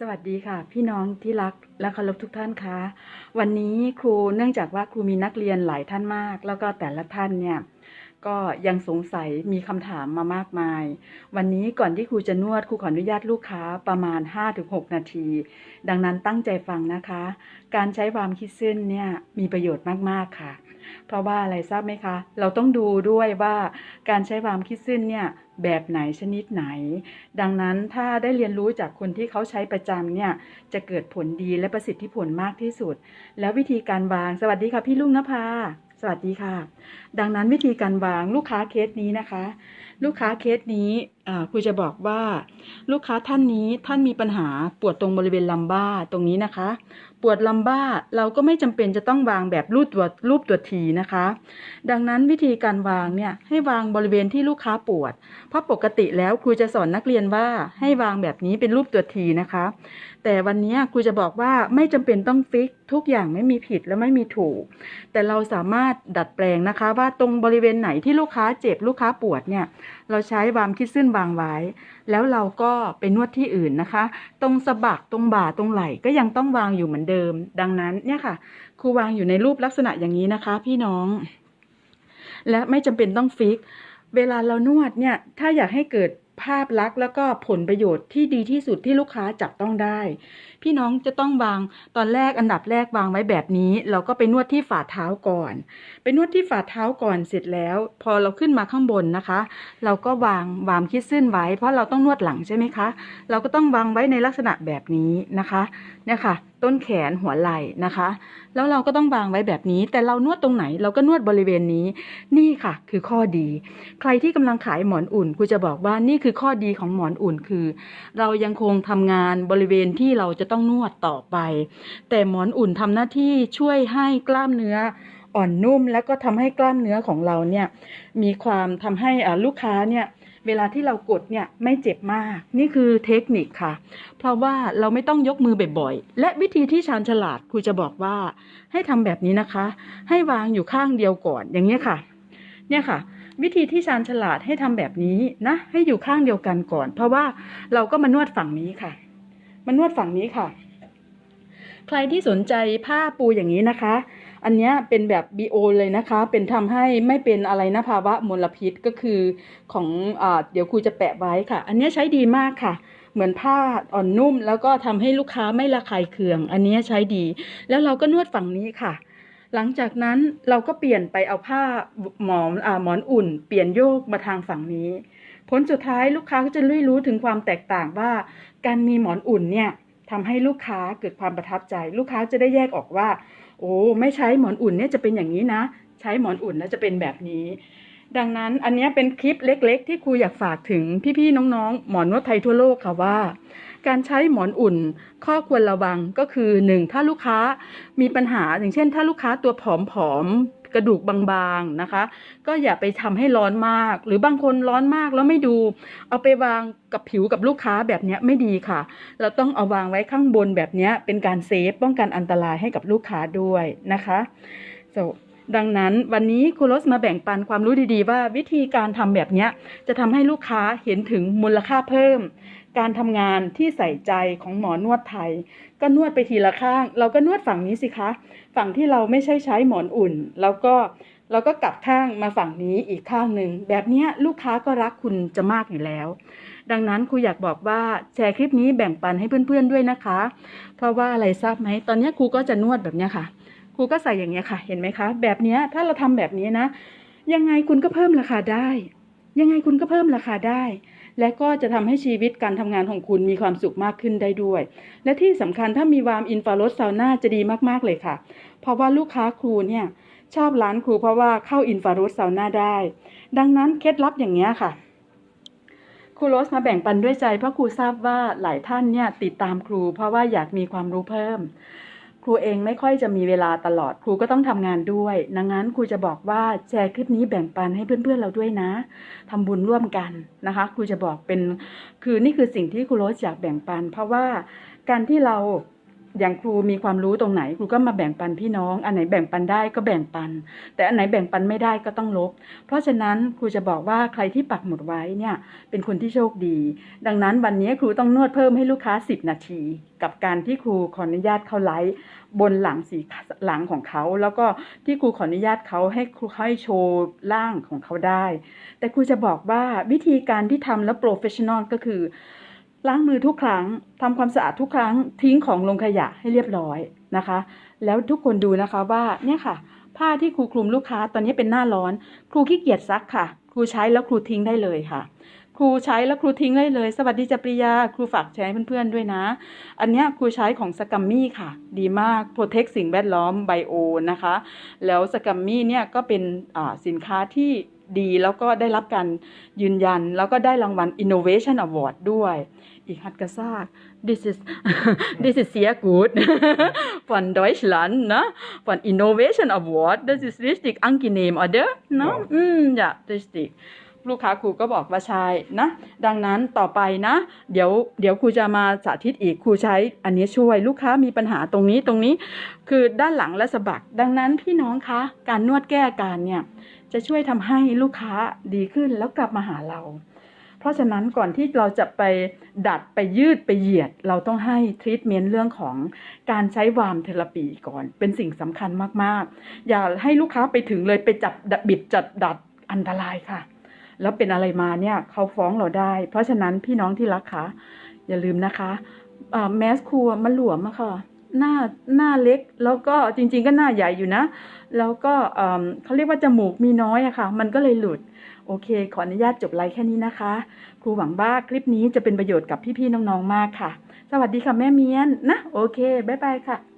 สวัสดีค่ะ พี่น้องที่รักและเคารพทุกท่านคะวันนี้ครูเนื่องจากว่าครูมีนักเรียนหลายท่านมาก แล้วก็แต่ละท่านเนี่ยก็ยังสงสัยมีคำถามมามากมาย วันนี้ก่อนที่ครูจะนวดครูขออนุญาตลูกค้าประมาณ 5-6 นาที ดังนั้นตั้งใจฟังนะคะ การใช้ความคิดซึ่นเนี่ยมีประโยชน์มากๆค่ะ เพราะว่าอะไรทราบไหมคะ เราต้องดูด้วยว่าการใช้ความคิดซึ่นเนี่ย แบบไหนชนิดไหน ดังนั้นถ้าได้เรียนรู้จากคนที่เขาใช้ประจำเนี่ยจะเกิดผลดีและประสิทธิผลมากที่สุด แล้ววิธีการวางสวัสดีค่ะพี่ลุงนภาสวัสดีค่ะ ดังนั้นวิธีการวางลูกค้าเคสนี้นะคะ ลูกค้าเคสนี้ ครูจะบอกว่าลูกค้าท่านนี้ท่านมีปัญหาปวดตรงบริเวณลัมบ้าตรงนี้นะคะ ปวดลัมบ้าเราก็ไม่จำเป็นจะต้องวางแบบรูปตัวรูปตัวทีนะคะ ดังนั้นวิธีการวางเนี่ยให้วางบริเวณที่ลูกค้าปวด เพราะปกติแล้วครูจะสอนนักเรียนว่าให้วางแบบนี้เป็นรูปตัวทีนะคะ แต่วันนี้ครูจะบอกว่าไม่จำเป็นต้องฟิกทุกอย่างไม่มีผิดและไม่มีถูก แต่เราสามารถดัดแปลงนะคะ ว่าตรงบริเวณไหนที่ลูกค้าเจ็บลูกค้าปวดเนี่ยเราใช้วามคิดซึ่นวางไว้ แล้วเราก็ไปนวดที่อื่นนะคะ ตรงสะบักตรงบ่าตรงไหล่ก็ยังต้องวางอยู่เหมือนเดิม ดังนั้นเนี่ยค่ะครูวางอยู่ในรูปลักษณะอย่างนี้นะคะ พี่น้อง และไม่จำเป็นต้องฟิก เวลาเรานวดเนี่ย ถ้าอยากให้เกิด ภาพลักษณ์แล้วก็ผลประโยชน์ที่ดีที่สุดที่ลูกค้าจับต้องได้ พี่น้องจะต้องวางตอนแรกอันดับแรกวางไว้แบบนี้ เราก็ไปนวดที่ฝ่าเท้าก่อน ไปนวดที่ฝ่าเท้าก่อนเสร็จแล้ว พอเราขึ้นมาข้างบนนะคะ เราก็วางวามคิดซึ่นไว้ เพราะเราต้องนวดหลังใช่ไหมคะ เราก็ต้องวางไว้ในลักษณะแบบนี้นะคะ เนี่ยค่ะ ต้นแขนหัวไหล่นะคะ แล้วเราก็ต้องวางไว้แบบนี้ แต่เรานวดตรงไหนเราก็นวดบริเวณนี้ นี่ค่ะ คือข้อดี ใครที่กำลังขายหมอนอุ่นครูจะบอกว่านี่คือข้อดีของหมอนอุ่นคือ เรายังคงทำงานบริเวณที่เราจะต้องนวดต่อไป แต่หมอนอุ่นทำหน้าที่ช่วยให้กล้ามเนื้ออ่อนนุ่ม แล้วก็ทำให้กล้ามเนื้อของเราเนี่ยมีความทำให้ลูกค้าเนี่ย เวลาที่เรากดเนี่ยไม่เจ็บมาก นี่คือเทคนิคค่ะ เพราะว่าเราไม่ต้องยกมือบ่อยๆ และวิธีที่ชาญฉลาดครูจะบอกว่า ให้ทำแบบนี้นะคะ ให้วางอยู่ข้างเดียวก่อนอย่างนี้ค่ะ เนี่ยค่ะ วิธีที่ชาญฉลาดให้ทำแบบนี้นะ ให้อยู่ข้างเดียวกันก่อน เพราะว่าเราก็มานวดฝั่งนี้ค่ะมานวดฝั่งนี้ค่ะ ใครที่สนใจผ้าปูอย่างนี้นะคะ อันนี้เป็นแบบ BO เลยนะคะ เป็นทำให้ไม่เป็นอะไรนะภาวะมลพิษก็คือของอเดี๋ยวครูจะแปะไว้ค่ะ อันนี้ใช้ดีมากค่ะ เหมือนผ้าอ่อนนุ่ม แล้วก็ทำให้ลูกค้าไม่ระคายเคือง อันนี้ใช้ดี แล้วเราก็นวดฝั่งนี้ค่ะหลังจากนั้นเราก็เปลี่ยนไปเอาผ้าหมอนอ่หมอนอุ่น เปลี่ยนโยกมาทางฝั่งนี้ ผลสุดท้ายลูกค้าก็จะรู้รู้ถึงความแตกต่างว่า การมีหมอนอุ่นเนี่ยทำให้ลูกค้าเกิดความประทับใจ ลูกค้าจะได้แยกออกว่า โอ้ไม่ใช้หมอนอุ่นเนี่ยจะเป็นอย่างนี้นะ ใช้หมอนอุ่นแล้วจะเป็นแบบนี้ ดังนั้นอันนี้เป็นคลิปเล็ก ๆ ที่ครูอยากฝากถึงพี่ๆน้องๆ หมอนวดไทยทั่วโลกค่ะว่า การใช้หมอนอุ่น ข้อควรระวังก็คือหนึ่งถ้าลูกค้ามีปัญหาอย่างเช่น ถ้าลูกค้าตัวผอมๆกระดูกบางๆนะคะ ก็อย่าไปทำให้ร้อนมาก หรือบางคนร้อนมากแล้วไม่ดู เอาไปวางกับผิวกับลูกค้าแบบเนี้ยไม่ดีค่ะ เราต้องเอาวางไว้ข้างบนแบบเนี้ยเป็นการเซฟป้องกันอันตรายให้กับลูกค้าด้วยนะคะ so, ดังนั้นวันนี้ครูโรสมาแบ่งปันความรู้ดีๆ ว่าวิธีการทำแบบเนี้ยจะทำให้ลูกค้าเห็นถึงมูลค่าเพิ่ม การทำงานที่ใส่ใจของหมอนวดไทย ก็นวดไปทีละข้าง เราก็นวดฝั่งนี้สิคะ ฝั่งที่เราไม่ใช่ใช้หมอนอุ่น แล้วก็เราก็กลับข้างมาฝั่งนี้อีกข้างหนึ่งแบบนี้ลูกค้าก็รักคุณจะมากอยู่แล้ว ดังนั้นครูอยากบอกว่าแชร์คลิปนี้แบ่งปันให้เพื่อนๆด้วยนะคะ เพราะว่าอะไรทราบไหมตอนนี้ครูก็จะนวดแบบนี้ค่ะ ครูก็ใส่อย่างเงี้ยค่ะ เห็นไหมคะ แบบเนี้ยถ้าเราทำแบบนี้นะ ยังไงคุณก็เพิ่มราคาได้ ยังไงคุณก็เพิ่มราคาได้ และก็จะทำให้ชีวิตการทำงานของคุณมีความสุขมากขึ้นได้ด้วย และที่สำคัญถ้ามีวามอินฟราโรดซาวน่าจะดีมากๆเลยค่ะ เพราะว่าลูกค้าครูเนี่ยชอบร้านครูเพราะว่าเข้าอินฟราโรดซาวน่าได้ ดังนั้นเคล็ดลับอย่างเงี้ยค่ะครูโรสมาแบ่งปันด้วยใจเพราะครูทราบว่าหลายท่านเนี่ยติดตามครูเพราะว่าอยากมีความรู้เพิ่ม ครูเองไม่ค่อยจะมีเวลาตลอด ครูก็ต้องทำงานด้วยดังนั้นครูจะบอกว่าแชร์คลิปนี้แบ่งปันให้เพื่อนๆเราด้วยนะทำบุญร่วมกันนะคะ ครูจะบอกเป็น คือนี่คือสิ่งที่ครูโรสอยากแบ่งปัน เพราะว่าการที่เรา อย่างครูมีความรู้ตรงไหน ครูก็มาแบ่งปันพี่น้อง อันไหนแบ่งปันได้ก็แบ่งปัน แต่อันไหนแบ่งปันไม่ได้ก็ต้องลบ เพราะฉะนั้นครูจะบอกว่าใครที่ปักหมุดไว้เนี่ยเป็นคนที่โชคดี ดังนั้นวันนี้ครูต้องนวดเพิ่มให้ลูกค้า 10 นาที กับการที่ครูขออนุญาตเขาไลฟ์บนหลังสีหลังของเขา แล้วก็ที่ครูขออนุญาตเขาให้ครูให้โชว์ร่างของเขาได้ แต่ครูจะบอกว่าวิธีการที่ทำแล้วโปรเฟชชั่นอลก็คือ ล้างมือทุกครั้งทำความสะอาดทุกครั้งทิ้งของลงขยะให้เรียบร้อยนะคะ แล้วทุกคนดูนะคะว่าเนี่ยค่ะ ผ้าที่ครูคลุมลูกค้าตอนนี้เป็นหน้าร้อน ครูขี้เกียจซักค่ะ ครูใช้แล้วครูทิ้งได้เลยค่ะ ครูใช้แล้วครูทิ้งได้เลย สวัสดีจ้ะปริยา ครูฝากแชร์ให้เพื่อนๆด้วยนะ อันเนี้ยครูใช้ของสกัมมี่ค่ะ ดีมากโปรเทคสิ่งแวดล้อมไบโอนะคะ แล้วสกัมมี่เนี่ยก็เป็นอ่าสินค้าที่ ดี แล้วก็ได้รับการยืนยัน แล้วก็ได้รางวัล Innovation Award ด้วย อีกฮัดกระซาก this is this is sehr gut von Deutschland นะ von Innovation Award das ist richtig angenehm oder เนอะ Ja. อืม ja richtig ลูกค้าครูก็บอกว่าใช่นะ ดังนั้นต่อไปนะ เดี๋ยวเดี๋ยวครูจะมาสาธิตอีกครูใช้อันนี้ช่วยลูกค้ามีปัญหาตรงนี้ตรงนี้ คือด้านหลังและสะบัก ดังนั้นพี่น้องคะการนวดแก้อาการเนี่ย จะช่วยทำให้ลูกค้าดีขึ้นแล้วกลับมาหาเรา เพราะฉะนั้นก่อนที่เราจะไปดัดไปยืดไปเหยียด เราต้องให้ทรีทเมนต์เรื่องของการใช้วามเทอราปีก่อน เป็นสิ่งสำคัญมากๆ อย่าให้ลูกค้าไปถึงเลยไปจับบิดจัดดัดอันตรายค่ะ แล้วเป็นอะไรมาเนี่ยเขาฟ้องเราได้ เพราะฉะนั้นพี่น้องที่รักคะอย่าลืมนะคะแมสครัวมันหลวมอะค่ะ หน้าหน้าเล็กแล้วก็จริง ๆ ก็หน้าใหญ่อยู่นะ แล้วก็เขาเรียกว่าจมูกมีน้อยอะค่ะ มันก็เลยหลุด โอเค ขออนุญาตจบไลฟ์แค่นี้นะคะ ครูหวังว่าคลิปนี้จะเป็นประโยชน์กับพี่ๆน้องๆมากค่ะ สวัสดีค่ะแม่เมียนนะ โอเค บ๊ายบายค่ะ